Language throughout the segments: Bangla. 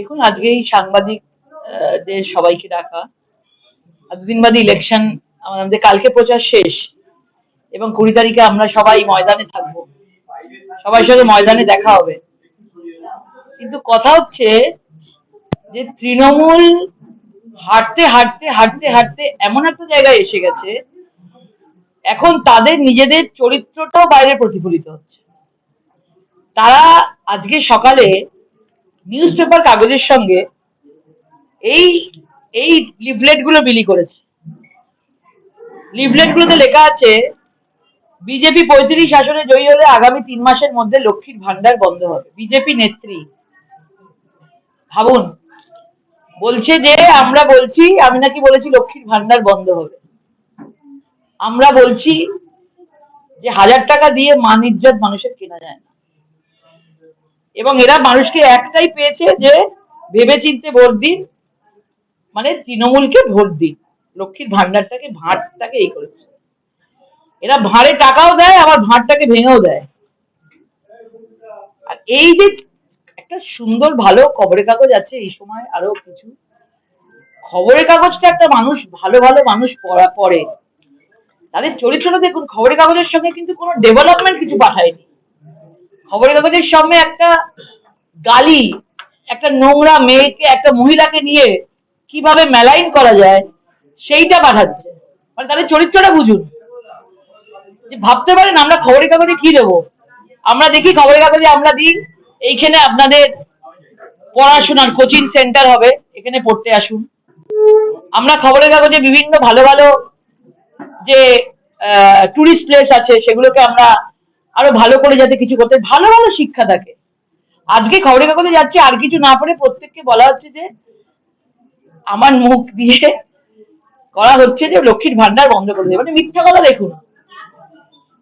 দেখুন, আজকে এই সাংবাদিকদের সবাইকে ডাকা। আর দুদিন বাদে ইলেকশন আমাদের কালকে প্রচার শেষ। এবং কুড়ি তারিখে আমরা সবাই ময়দানে থাকব। সবার সাথে ময়দানে দেখা হবে। কিন্তু কথা হচ্ছে যে তৃণমূল হাঁটতে হাঁটতে হাঁটতে হাঁটতে এমন একটা জায়গায় এসে গেছে, এখন তাদের নিজেদের চরিত্রটাও বাইরে প্রতিফলিত হচ্ছে। তারা আজকে সকালে নিউজ পেপার কাগজের সঙ্গে এই এই লিফলেটগুলো বিলি করেছে। লিফলেট গুলোতে লেখা আছে বিজেপি পঁয়ত্রিশ আসনে জয়ী হলে আগামী তিন মাসের মধ্যে লক্ষ্মীর ভান্ডার বন্ধ হবে। বিজেপি নেত্রী, ভাবুন, বলছে যে আমরা বলছি, আমি নাকি বলেছি লক্ষ্মীর ভান্ডার বন্ধ হবে। আমরা বলছি যে হাজার টাকা দিয়ে মান ইজ্জত মানুষের কেনা যায় না। এবং এরা মানুষকে একটাই পেয়েছে যে ভেবে চিনতে ভোট দিন মানে তৃণমূলকে ভোট দিন। লক্ষ্মীর ভান্ডারটাকে ভাঁড়টাকে এই করেছে। এরা ভাঁড়ে টাকাও দেয়, আবার ভাঁড়টাকে ভেঙেও দেয়। আর এই যে একটা সুন্দর, ভালো খবরের কাগজ আছে, এই সময় আরও কিছু। খবরের কাগজটা একটা মানুষ, ভালো ভালো মানুষ পড়া, পড়ে। তাদের চরিত্রটা দেখুন, খবরের কাগজের সঙ্গে কিন্তু কোনো ডেভেলপমেন্ট কিছু পাঠায়নি। খবরের কাগজের সামনে একটা গালি, একটা নোংরা মেয়েকে, একটা মহিলাকে নিয়ে কীভাবে মেলাইন করা যায়, সেইটা পাঠাচ্ছে। মানে তাদের চরিত্রটা বুঝুন। যে ভাবতে পারেন, আমরা খবরের কাগজে কি দেবো? আমরা দেখি খবরের কাগজে আমরা দিই, এইখানে আপনাদের পড়াশোনার কোচিং সেন্টার হবে, এখানে পড়তে আসুন। আমরা খবরের কাগজে বিভিন্ন ভালো ভালো যে টুরিস্ট প্লেস আছে, সেগুলোকে আমরা আরও ভালো করে যাতে কিছু করতে ভালো ভালো শিক্ষা থাকে। আজকে খবরের কাগজে যাচ্ছে, আর কিছু না পড়ে প্রত্যেককে বলা হচ্ছে যে, আমার মুখ দিয়ে করা হচ্ছে যে লক্ষ্মীর ভান্ডার বন্ধ করে দেবে। মানে মিথ্যা কথা দেখুন।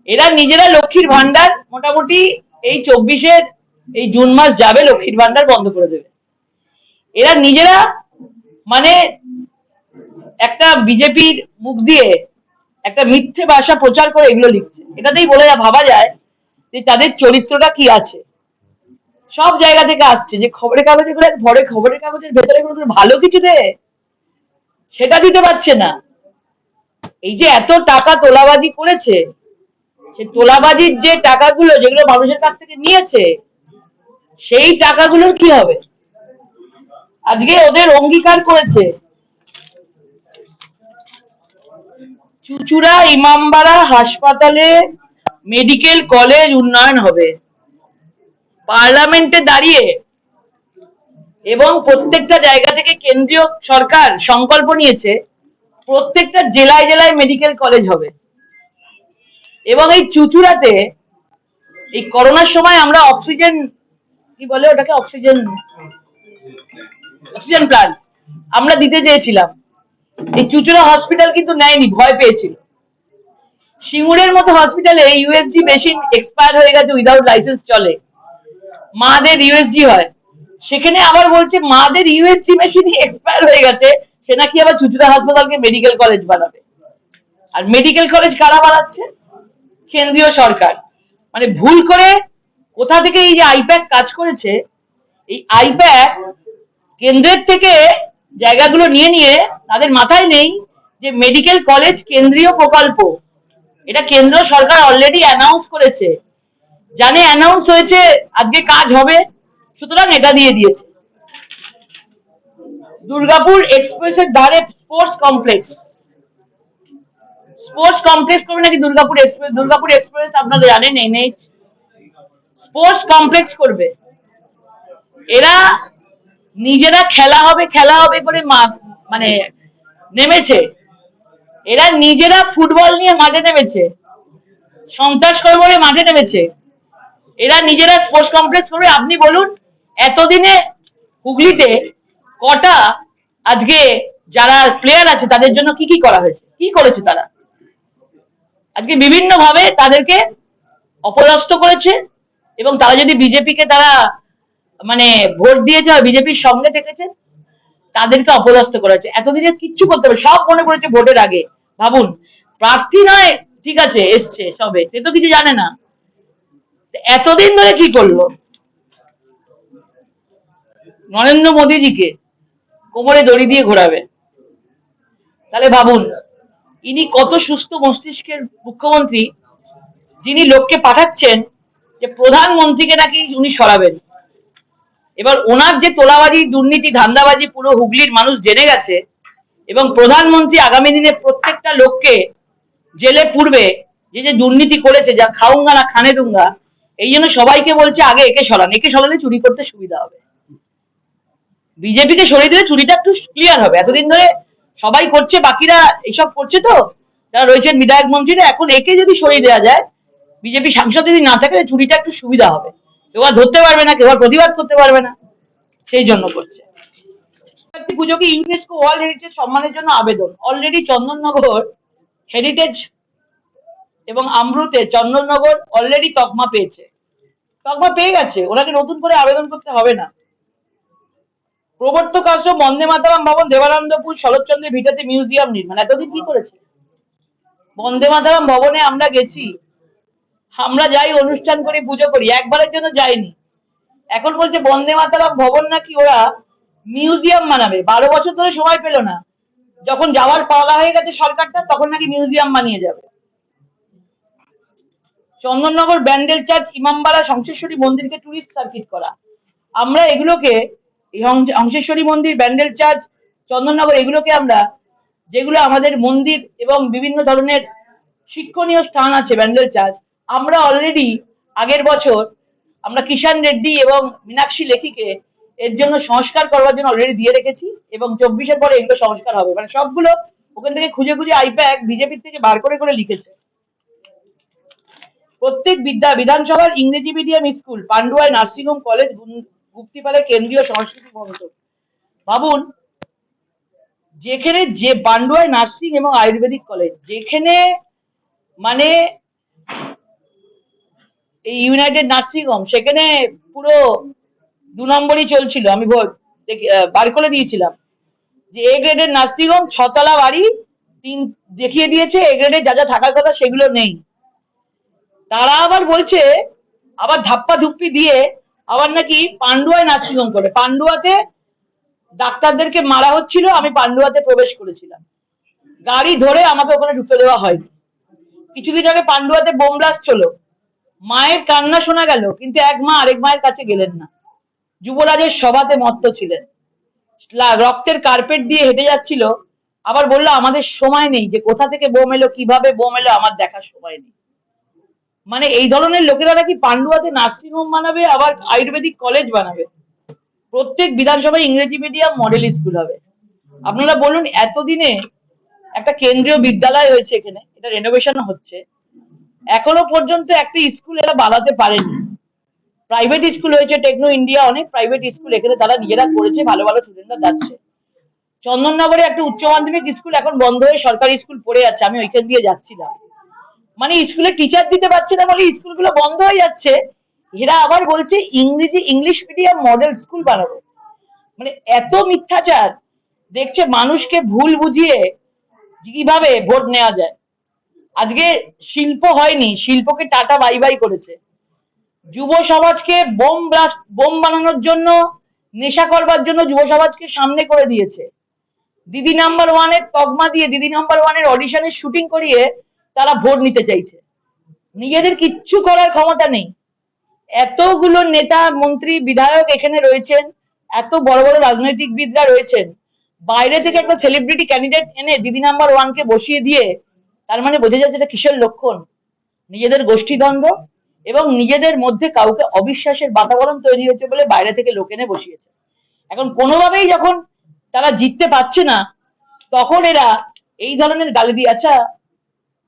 এরা নিজেরা লক্ষ্মীর ভান্ডার মোটামুটি এই চব্বিশের, এই জুন মাস যাবে লক্ষ্মীর ভান্ডার বন্ধ করে দেবে। এরা নিজেরা মানে একটা বিজেপির মুখ দিয়ে একটা মিথ্যে ভাষা প্রচার করে এগুলো লিখছে। এটাতেই বলে ভাবা যায়। যে তাদের চরিত্রটা কি আছে? সব জায়গা থেকে আসছে যে খবরের কাগজে করে ভরে, খবরের কাগজের ভেতরে কোনো ভালো কিছু দেয় সেটা দিতে পারছে না। এই যে এত টাকা তোলাবাজি করেছে, সে তোলাবাজির যে টাকাগুলো যেগুলো মানুষের কাছ থেকে নিয়েছে, সেই টাকাগুলোর কি হবে? আজকে ওদের অঙ্গীকার করেছে। চুচুড়া, ইমামবাড়া হাসপাতালে মেডিকেল কলেজ উন্নয়ন হবে। পার্লামেন্টে দাঁড়িয়ে এবং প্রত্যেকটা জায়গা থেকে কেন্দ্রীয় সরকার সংকল্প নিয়েছে, প্রত্যেকটা জেলায় জেলায় মেডিকেল কলেজ হবে। এবং এই চুচুড়াতে এই করোনার সময় আমরা অক্সিজেন, কি বলে ওটাকে, অক্সিজেন অক্সিজেন প্লান্ট আমরা দিতে চেয়েছিলাম। এই চুচুড়া হসপিটাল কিন্তু নেয়নি, ভয় পেয়েছিল। সিঙ্গুরের মতো হসপিটালে ইউএসজি মেশিন এক্সপায়ার হয়ে গেছে উইদাউট লাইসেন্স চলে। মাদের ইউএসজি হয়। সেখানে আবার বলছে, মাদের ইউএসজি মেশিন এক্সপায়ার হয়ে গেছে। সে নাকি আবার চুচুড়া হাসপাতালকে মেডিকেল কলেজ বানাবে। আর মেডিকেল কলেজ কারা বানাচ্ছে? কেন্দ্রীয় সরকার। মানে ভুল করে কোথা থেকে এই যে আইপ্যাক কাজ করেছে, এই আইপ্যাক কেন্দ্রের থেকে জায়গাগুলো নিয়ে নিয়ে তাদের মাথায় নেই যে মেডিকেল কলেজ কেন্দ্রীয় প্রকল্প। এটা কেন্দ্র সরকার অলরেডি অ্যানাউন্স করেছে। জানে অ্যানাউন্স হয়েছে, আজকে কাজ হবে, সুতরাং এটা দিয়ে দিয়েছে। দুর্গাপুর এক্সপ্রেসের ধারে স্পোর্টস কমপ্লেক্স স্পোর্টস কমপ্লেক্স করবে নাকি দুর্গাপুর এক্সপ্রেস? দুর্গাপুর এক্সপ্রেস আপনারা জানেন এনএইচ স্পোর্টস কমপ্লেক্স করবে। এরা নিজেরা খেলা হবে খেলা হবে করে মানে নেমেছে। এরা নিজেরা ফুটবল নিয়ে মাঠে নেমেছে। সন্ত্রাস করবে বলে মাঠে নেমেছে। এরা নিজেরা স্পোর্টস কমপ্লেক্স করবে। আপনি বলুন, এতদিনে হুগলিতে কটা আজকে যারা প্লেয়ার আছে, তাদের জন্য কি কি করা হয়েছে? কি করেছে তারা? আজকে বিভিন্ন ভাবে তাদেরকে অপদস্থ করেছে এবং তারা যদি বিজেপিকে তারা মানে ভোট দিয়েছে বা বিজেপির সঙ্গে থেকেছে তাদেরকে অপদস্থ করেছে। এতদিনে কিচ্ছু করতে হবে। সব মনে করেছে ভোটের আগে। ভাবুন, প্রার্থী নয়, ঠিক আছে, এসছে সবে, সে তো কিছু জানে না। এতদিন ধরে কি করল? নরেন্দ্র মোদীজিকে কোমরে দড়ি দিয়ে ঘোরাবে। তাহলে ভাবুন, ইনি কত সুস্থ মস্তিষ্কের মুখ্যমন্ত্রী, যিনি লোককে পাঠাচ্ছেন যে প্রধানমন্ত্রীকে নাকি উনি সরাবেন। এবার ওনার যে তোলাবাজি, দুর্নীতি, ধান্দাবাজি, পুরো হুগলির মানুষ জেনে গেছে এবং প্রধানমন্ত্রী আগামী দিনে প্রত্যেকটা লোককে জেলে পূর্বে যে যে দুর্নীতি করেছে, যা খাউঙ্গা না খানে দুঙ্গা, এই জন্য সবাইকে বলছে, আগে একে সরান, একে সরালে চুরি করতে সুবিধা হবে। বিজেপিকে সরিয়ে দিলে চুরিটা একটু ক্লিয়ার হবে। এতদিন ধরে সবাই করছে, বাকিরা এইসব করছে তো, যারা রয়েছেন বিধায়ক মন্ত্রীরা, এখন একে যদি সরিয়ে দেওয়া যায়, বিজেপি সাংসদ যদি না থাকে চুরিটা একটু সুবিধা হবে। কেউ আর ধরতে পারবে না, কেউ আর প্রতিবাদ করতে পারবে না, সেই জন্য করছে। শিবরাত্রি পুজোকে ইউনেস্কো ওয়ার্ল্ড হেরিটেজ সম্মানের জন্য আবেদন। অলরেডি চন্দননগর হেরিটেজ এবং আমরুতে চন্দননগর অলরেডি তকমা পেয়েছে। তকমা পেয়ে গেছে, ওনাকে নতুন করে আবেদন করতে হবে না। প্রবর্তক আশ্রম বন্দে মাতারাম ভবন, দেবানন্দপুর, শরৎচন্দ্রের ভিটাতে মিউজিয়াম নির্মাণ। এতদিন কি করেছে? বন্দে মাতারাম ভবনে আমরা গেছি। আমরা যাই, অনুষ্ঠান করি, পুজো করি। একবারের জন্য যাইনি। এখন বলছে বন্দে মাতারাম ভবন নাকি ওরা মিউজিয়াম বানাবে বারো বছর ধরে সময় পেল না। যখন যাওয়ার পালা হয়ে গেছে সরকারটা, তখন নাকি মিউজিয়াম বানিয়ে যাবে। চন্দননগর ব্যান্ডেল চার্চ ইমামবাড়া শংসেশ্বরী মন্দিরকে টুরিস্ট সার্কিট করা। আমরা এগুলোকে হংসেশ্বরী মন্দির, ব্যান্ডেল চার্চ, চন্দননগর, এগুলোকে আমরা, যেগুলো আমাদের মন্দির এবং বিভিন্ন ধরনের শিক্ষণীয় স্থান আছে ব্যান্ডেল চার্চ, আমরা অলরেডি আগের বছর আমরা কিষান রেড্ডি এবং মীনাক্ষী লেখিকে এর জন্য সংস্কার করবার জন্য অলরেডি দিয়ে রেখেছি এবং চব্বিশের পরে এগুলো সংস্কার হবে। মানে সবগুলো ওখান থেকে খুঁজে খুঁজে আইপ্যাক বিজেপির থেকে বার করে করে লিখেছে। প্রত্যেক বিদ্যা, বিধানসভার ইংরেজি মিডিয়াম স্কুল, পান্ডুয়ায় নার্সিংহোম কলেজ গুপ্তিপালে কেন্দ্রীয় সংস্কৃতি ভবন ভাবুন, যেখানে যে পান্ডুয়ায় নার্সিং এবং আয়ুর্বেদিক কলেজ, যেখানে মানে এই ইউনাইটেড নার্সিং হোম সেখানে পুরো দু নম্বরই চলছিল, আমি বার করে দিয়েছিলাম। যে এ গ্রেডের নার্সিং হোম ছতলা বাড়ি, তিন দেখিয়ে দিয়েছে এ গ্রেডের যা যা থাকার কথা সেগুলো নেই। তারা আবার বলছে, আবার ধাপ্পা ধুপ্পি দিয়ে আবার নাকি পান্ডুয়ায় নার্সিংহোম করে। পান্ডুয়াতে ডাক্তারদেরকে মারা হচ্ছিল, আমি পান্ডুয়াতে প্রবেশ করেছিলাম। গাড়ি ধরে আমাকে ওখানে ঢুকতে দেওয়া হয়নি। কিছুদিন আগে পান্ডুয়াতে বোম ব্লাস্ট হলো। মায়ের কান্না শোনা গেল, কিন্তু এক মা আরেক মায়ের কাছে গেলেন না। যুবরাজের সভাতে মত্ত ছিলেন। রক্তের কার্পেট দিয়ে হেঁটে যাচ্ছিল। আবার বলল, আমাদের সময় নেই যে কোথা থেকে বোম এলো, কীভাবে বোম এলো, আমার দেখার সময় নেই। মানে এই ধরনের লোকেরা নাকি পান্ডুয়াতে নার্সিং হোম বানাবে, আবার আয়ুর্বেদিক কলেজ বানাবে। প্রত্যেক বিধানসভায় ইংরেজি মিডিয়াম মডেল স্কুল হবে। আপনারা বলুন, এতদিনে একটা কেন্দ্রীয় বিদ্যালয় হয়েছে এখানে, এটা রেনোভেশন হচ্ছে। এখনও পর্যন্ত একটা স্কুল এরা বানাতে পারেনি। প্রাইভেট স্কুল হয়েছে টেকনো ইন্ডিয়া অনেক প্রাইভেট স্কুল এখানে তারা নিজেরা করেছে, ভালো ভালো স্টুডেন্টরা যাচ্ছে। চন্দননগরে একটা উচ্চ মাধ্যমিক স্কুল এখন বন্ধ হয়ে সরকারি স্কুল পড়ে আছে, আমি ওইখান দিয়ে যাচ্ছিলাম মানে স্কুলে টিচার দিতে পারছে না বলে স্কুলগুলো বন্ধ হয়ে যাচ্ছে। এরা আবার বলছে ইংরেজি ইংলিশ মিডিয়াম মডেল স্কুল বানাবো। মানে এত মিথ্যাচার, দেখছে মানুষকে ভুল বুঝিয়ে কীভাবে ভোট নেওয়া যায়। আজকে শিল্প হয়নি, শিল্পকে টাটা বাই বাই করেছে। যুব সমাজকে বোম ব্লাস্ট, বোম বানানোর জন্য, নেশা করবার জন্য যুব সমাজকে সামনে করে দিয়েছে। দিদি নাম্বার ওয়ানের তকমা দিয়ে, দিদি নাম্বার ওয়ানের অডিশনের শুটিং করিয়ে তারা ভোট নিতে চাইছে। নিজেদের কিচ্ছু করার ক্ষমতা নেই। এতগুলো নেতা, মন্ত্রী, বিধায়ক এখানে রয়েছেন, এত বড় বড় রাজনৈতিকবিদরা রয়েছেন। বাইরে থেকে একটা সেলিব্রিটি ক্যান্ডিডেট এনে দিদি নাম্বার ওয়ানকে বসিয়ে দিয়ে, তার মানে বোঝা যাচ্ছে এটা কিসের লক্ষণ? নিজেদের গোষ্ঠীদ্বন্দ্ব এবং নিজেদের মধ্যে কাউকে অবিশ্বাসের বাতাবরণ তৈরি হয়েছে বলে বাইরে থেকে লোক এনে বসিয়েছে। এখন কোনোভাবেই যখন তারা জিততে পারছে না, তখন এরা এই ধরনের গালি দিয়ে আচ্ছা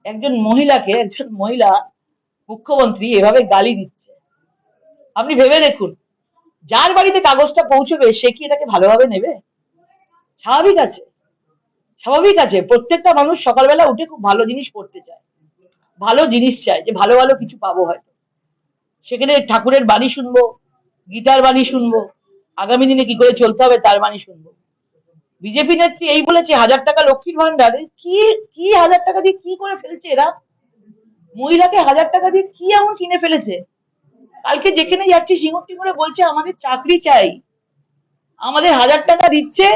একজন মহিলাকে, একজন মহিলা মুখ্যমন্ত্রী এভাবে গালি দিচ্ছে। আপনি ভেবে দেখুন, যার বাড়িতে কাগজটা পৌঁছবে, সে কি এটাকে ভালোভাবে নেবে? স্বাভাবিক আছে। স্বাভাবিক আছে, প্রত্যেকটা মানুষ সকালবেলা উঠে খুব ভালো জিনিস পড়তে চায়। ভালো জিনিস চায়, যে ভালো ভালো কিছু পাবো হয়তো। সেখানে ঠাকুরের বাণী শুনব, গীতার বাণী শুনব। আগামী দিনে কি করে চলতে হবে তার বাণী শুনব। বিজেপি নেত্রী এই বলেছে, হাজার টাকা লক্ষ্মীর ভান্ডার কি কি হাজার টাকা দিয়ে কি করে ফেলছে এরা? মহিলাকে হাজার টাকা দিয়ে কি এমন কিনে ফেলেছে? কালকে যেখানে যাচ্ছি, সিঙ্গুরটি করে বলছে, আমাদের চাকরি চাই। আমাদের হাজার টাকা দিচ্ছে।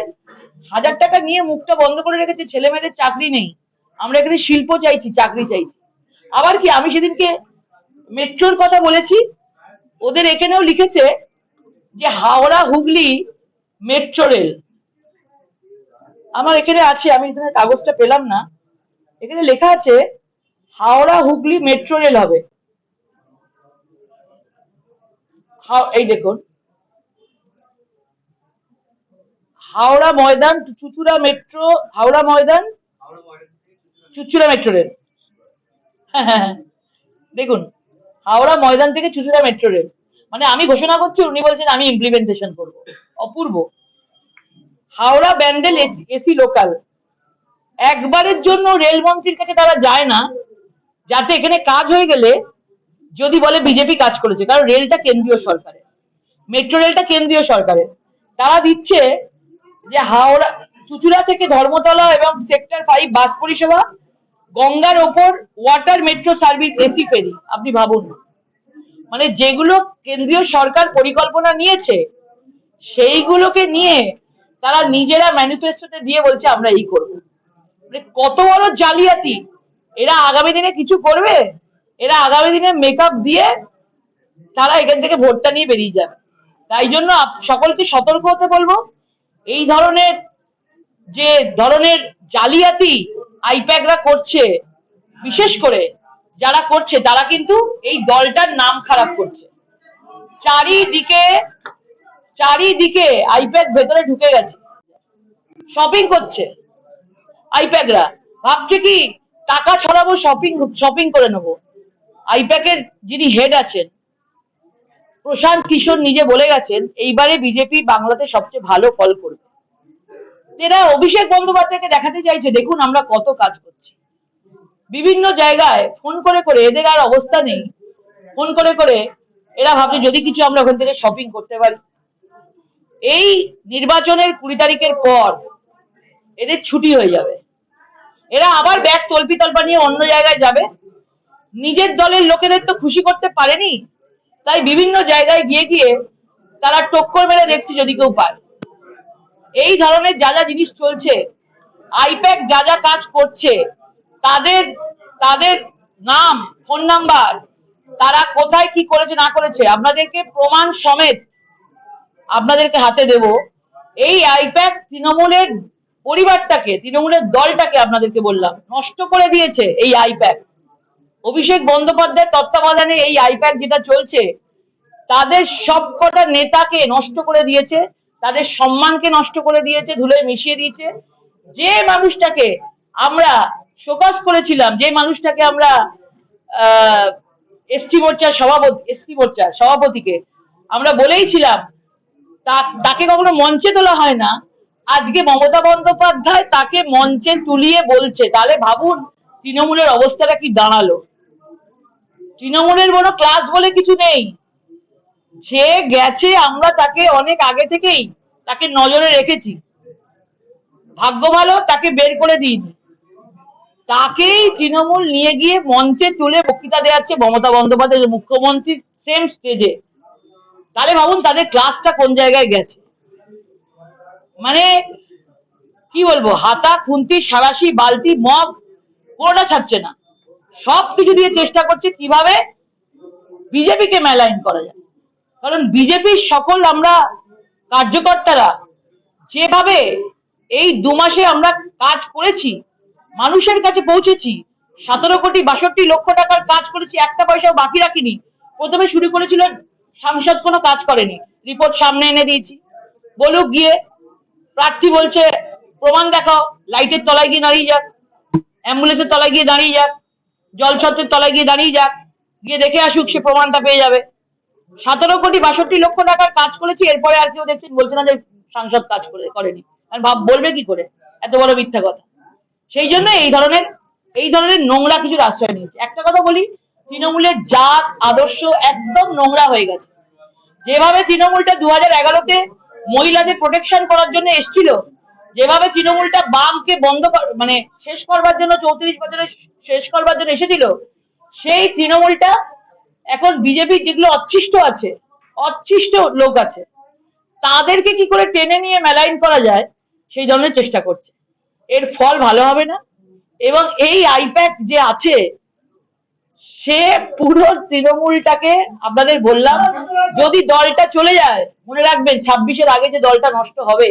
হাজার টাকা নিয়ে মুখটা বন্ধ করে রেখেছে। ছেলে মেয়েদের চাকরি নেই। আমরা এখানে শিল্প চাইছি, চাকরি চাইছি। আবার কি, আমি সেদিনকে মেট্রোর কথা বলেছি, ওদের এখানেও লিখেছে যে হাওড়া হুগলি মেট্রো রেল। আমার এখানে আছে, আমি এখানে কাগজটা পেলাম না। এখানে লেখা আছে, হাওড়া হুগলি মেট্রো রেল হবে। এই দেখুন। Howrah Maidan, Chuchura metro, Howrah Maidan, Chuchura metro rail. হ্যাঁ হ্যাঁ হ্যাঁ। দেখুন হাওড়া ময়দান থেকে চুচুড়া মেট্রো রেল মানে আমি ঘোষণা করছি, উনি বলছেন আমি ইমপ্লিমেন্টেশন করব। অপূর্ব। হাওড়া ব্যান্ডেল এসি লোকাল একবারের জন্য রেলমন্ত্রীর কাছে তারা যায় না, যাতে এখানে কাজ হয়ে গেলে যদি বলে বিজেপি কাজ করেছে, কারণ রেলটা কেন্দ্রীয় সরকারের। মেট্রো রেলটা কেন্দ্রীয় সরকারের। তারা দিচ্ছে যে হাওড়া, চুচুড়া থেকে ধর্মতলা এবং সেক্টর ফাইভ বাস পরিষেবা গঙ্গার ওপর water metro service AC ferry, আপনি ভাবুন মানে যেগুলো কেন্দ্রীয় সরকার পরিকল্পনা নিয়েছে, সেইগুলোকে নিয়ে তারা নিজেরা ম্যানিফেস্টোতে দিয়ে বলছে, আমরা এই করব। মানে কত বড় জালিয়াতি! এরা আগামী দিনে কিছু করবে, এরা আগামী দিনে মেকআপ দিয়ে তারা এখান থেকে ভোটটা নিয়ে বেরিয়ে যাবে। তাই জন্য সকলকে সতর্ক হতে বলব। এই ধরনের যে ধরনের জালিয়াতি আইপ্যাকরা করছে, বিশেষ করে যারা করছে, তারা কিন্তু এই দলটার নাম খারাপ করছে। চারিদিকে চারিদিকে আইপ্যাক ভেতরে ঢুকে গেছে। শপিং করছে আইপ্যাকরা। ভাবছে কি, টাকা ছড়াবো শপিং শপিং করে নেব। আইপ্যাকের যিনি হেড আছেন, প্রশান্ত কিশোর নিজে বলে গেছেন, এইবারে বিজেপি বাংলাতে সবচেয়ে ভালো ফল করবে। এরা অভিষেক বন্দ্যোপাধ্যায়কে দেখাতে চাইছে, দেখুন আমরা কত কাজ করছি। বিভিন্ন জায়গায় ফোন করে করে এদের আর অবস্থা নেই। ফোন করে করে এরা ভাবছে যদি কিছু আমরা ওখান থেকে শপিং করতে পারি। এই নির্বাচনের কুড়ি তারিখের পর এদের ছুটি হয়ে যাবে। এরা আবার ব্যাগ তল্পি তল্পা নিয়ে অন্য জায়গায় যাবে। নিজের দলের লোকেদের তো খুশি করতে পারেনি। তাই বিভিন্ন জায়গায় গিয়ে গিয়ে তারা টক্কর মেরে দেখছে যদি কেউ পায়। এই ধরনের যা যা জিনিস চলছে আইপ্যাক যা যা কাজ করছে, তাদের তাদের নাম ফোন নাম্বার তারা কোথায় কি করেছে, না করেছে, আপনাদেরকে প্রমাণ সমেত আপনাদেরকে হাতে দেব। এই আইপ্যাক তৃণমূলের পরিবারটাকে, তৃণমূলের দলটাকে আপনাদেরকে বললাম, নষ্ট করে দিয়েছে এই আইপ্যাক অভিষেক বন্দ্যোপাধ্যায়ের তত্ত্বাবধানে এই আইপ্যাক যেটা চলছে, তাদের সবকটা নেতাকে নষ্ট করে দিয়েছে তাদের সম্মানকে নষ্ট করে দিয়েছে ধুলে মিশিয়ে দিয়েছে। যে মানুষটাকে আমরা শোকস করেছিলাম, যে মানুষটাকে আমরা এসটি মোর্চার সভাপতি এসটি মোর্চার সভাপতিকে আমরা বলেইছিলাম তাকে কখনো মঞ্চে তোলা হয় না। আজকে মমতা বন্দ্যোপাধ্যায় তাকে মঞ্চে তুলিয়ে বলছে, তাহলে ভাবুন তৃণমূলের অবস্থাটা কি দাঁড়াল। তৃণমূলের কোনো ক্লাস বলে কিছু নেই। যে গেছে, আমরা তাকে অনেক আগে থেকেই তাকে নজরে রেখেছি। ভাগ্য ভালো, তাকে বের করে দিইনি। তাকেই তৃণমূল নিয়ে গিয়ে মঞ্চে তুলে বক্তৃতা দেওয়াচ্ছে মমতা বন্দ্যোপাধ্যায়, মুখ্যমন্ত্রী সেম স্টেজে তাহলে ভাবুন তাদের ক্লাসটা কোন জায়গায় গেছে? মানে কি বলব, হাতা, খুন্তি, সারাশি, বালতি, মগ, কোনোটা ছাড়ছে না। সব কিছু দিয়ে চেষ্টা করছে কীভাবে বিজেপিকে মেলাইন করা যায়। কারণ বিজেপির সকল আমরা কার্যকর্তারা যেভাবে এই দু মাসে আমরা কাজ করেছি, মানুষের কাছে পৌঁছেছি, সতেরো কোটি বাষট্টি লক্ষ টাকার কাজ করেছি, একটা পয়সাও বাকি রাখিনি। প্রথমে শুরু করেছিল সাংসদ কোনো কাজ করেনি। রিপোর্ট সামনে এনে দিয়েছি। বলুক গিয়ে, প্রার্থী বলছে, প্রমাণ দেখাও, লাইটের তলায় গিয়ে দাঁড়িয়ে যাক, অ্যাম্বুলেন্সের তলায় গিয়ে দাঁড়িয়ে যাক, জলছত্রের তলায় গিয়ে দাঁড়িয়ে যাক, গিয়ে দেখে আসুক সে প্রমাণটা পেয়ে যাবে। সতেরো কোটি বাষট্টি লক্ষ টাকার কাজ করেছি, এরপরে আর কেউ দেখছেন, বলছে না যে সাংসদ কাজ করে করেনি। আর ভাব, বলবে কি করে? এত বড় মিথ্যা কথা। সেই জন্য এই ধরনের এই ধরনের নোংরা কিছুর আশ্রয় নিয়েছে। একটা কথা বলি, তৃণমূলের জাত, আদর্শ একদম নোংরা হয়ে গেছে। যেভাবে তৃণমূলটা দু হাজার এগারোতে মহিলাদের প্রোটেকশন করার জন্য এসেছিল, যেভাবে তৃণমূলটা বামকে বন্ধ মানে শেষ করবার জন্য, চৌত্রিশ বছরে শেষ করবার জন্য এসেছিল, সেই তৃণমূলটা এখন বিজেপি যেগুলো অচ্ছিষ্ট আছে অচ্ছিষ্ট লোক আছে, তাদেরকে কি করে টেনে নিয়ে মেলাইন করা যায়, সেই জন্য চেষ্টা করছে। এর ফল ভালো হবে না, এবং এই আইপ্যাক যে আছে, সে পুরো তৃণমূলটাকে আপনাদের বললাম, যদি দলটা চলে যায়, মনে রাখবেন ছাব্বিশের আগে যে দলটা নষ্ট হবে,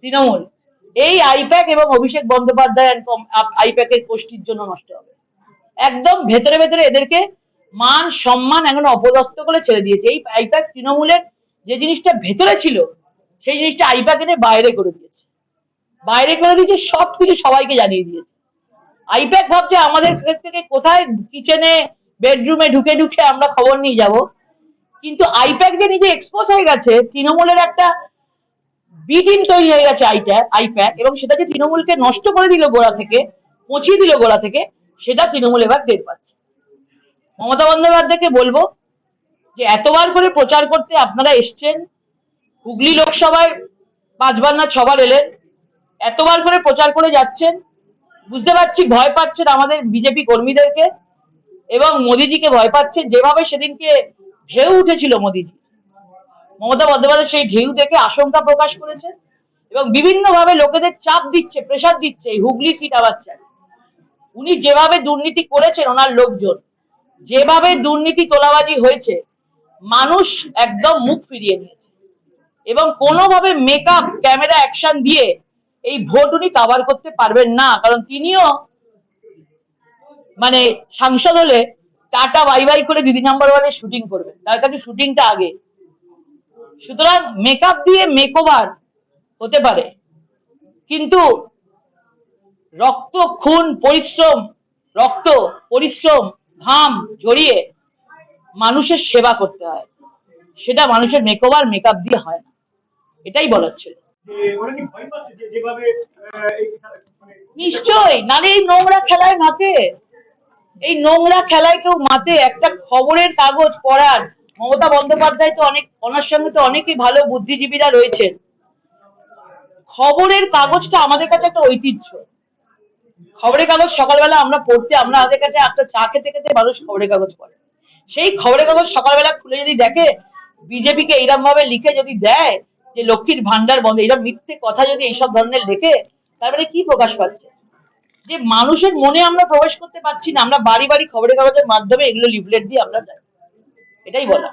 তৃণমূল, এই আইপ্যাক এবং অভিষেক বন্দ্যোপাধ্যায় আইপ্যাকের গোষ্ঠীর জন্য নষ্ট হবে। একদম ভেতরে ভেতরে এদেরকে মান, সম্মান এখন অপদস্থ করে ছেড়ে দিয়েছে। এই আইপ্যাক তৃণমূলের যে জিনিসটা ভেতরে ছিল, সেই জিনিসটা আইপ্যাক এনে বাইরে করে দিয়েছে। বাইরে করে দিয়েছে সব কিছু সবাইকে জানিয়ে দিয়েছে। আইপ্যাক ভাবছে, আমাদের কাছ থেকে কোথায় কিচেনে বেডরুমে ঢুকে ঢুকে আমরা খবর নিয়ে যাব? কিন্তু আইপ্যাক যে নিজে এক্সপোজ হয়ে গেছে, তৃণমূলের একটা বি টিম তৈরি হয়ে গেছে আইপ্যাক আইপ্যাক, এবং সেটা যে তৃণমূলকে নষ্ট করে দিল গোড়া থেকে, পচিয়ে দিল গোড়া থেকে, সেটা তৃণমূল এবার টের পাচ্ছে। মমতা বন্দ্যোপাধ্যায়কে বলব যে এতবার করে প্রচার করতে আপনারা এসছেন। হুগলি লোকসভায় পাঁচবার না ছবার এলেন। এতবার করে প্রচার করে যাচ্ছেন। বুঝতে পারছি ভয় পাচ্ছেন আমাদের বিজেপি কর্মীদেরকে এবং মোদিজিকে ভয় পাচ্ছেন। যেভাবে সেদিনকে ঢেউ উঠেছিল মোদিজি। মমতা বন্দ্যোপাধ্যায় সেই ঢেউ দেখে আশঙ্কা প্রকাশ করেছে এবং বিভিন্নভাবে লোকেদের চাপ দিচ্ছে প্রেশার দিচ্ছে এই হুগলি সিট আবার উনি যেভাবে দুর্নীতি করেছেন ওনার লোকজন যেভাবে দুর্নীতি তোলাবাজি হয়েছে, মানুষ একদম মুখ ফিরিয়ে নিয়েছে। এবং কোনোভাবে মেকআপ ক্যামেরা অ্যাকশন দিয়ে এই ভোট উনি কাভার করতে পারবেন না, কারণ তিনিও মানে সাংসদ হলে টাটা বাই বাই করে দিদি নাম্বার ওয়ানে শুটিং করবেন। তার কাছে শুটিংটা আগে। সুতরাং মেকআপ দিয়ে মেকওভার হতে পারে। কিন্তু রক্ত, খুন, পরিশ্রম, রক্ত, পরিশ্রম ঘাম ঝরিয়ে মানুষের সেবা করতে হয়। সেটা মানুষের মেকওভার মেকআপ দিয়ে হয় না। এটাই বলার ছিল। যে ওরা কি ভয় পাচ্ছে যে যেভাবে আহ, এই মানে নালে এই নোংরা খেলায় মাতে এই নোংরা খেলায় কেউ মাতে একটা খবরের কাগজ পড়ার মমতা বন্দ্যোপাধ্যায় তো অনেক ওনার সঙ্গে তো অনেকেই ভালো বুদ্ধিজীবীরা রয়েছেন। খবরের কাগজটা আমাদের কাছে একটা ঐতিহ্য। খবরের কাগজ সকালবেলা আমরা পড়তে, আমরা আমাদের কাছে একটা চা খেতে খেতে মানুষ খবরের কাগজ পড়ে। সেই খবরের কাগজ সকালবেলা খুলে যদি দেখে, বিজেপিকে এইরকম ভাবে লিখে যদি দেয় যে লক্ষ্মীর ভান্ডার বন্ধ এরকম মিথ্যে কথা যদি এইসব ধরনের লেখে তার মানে কি প্রকাশ পাচ্ছে? যে মানুষের মনে আমরা প্রবেশ করতে পারছি না, আমরা বাড়ি বাড়ি খবরের কাগজের মাধ্যমে এগুলো লিফলেট দিয়ে আমরা দেয় এটাই বলা।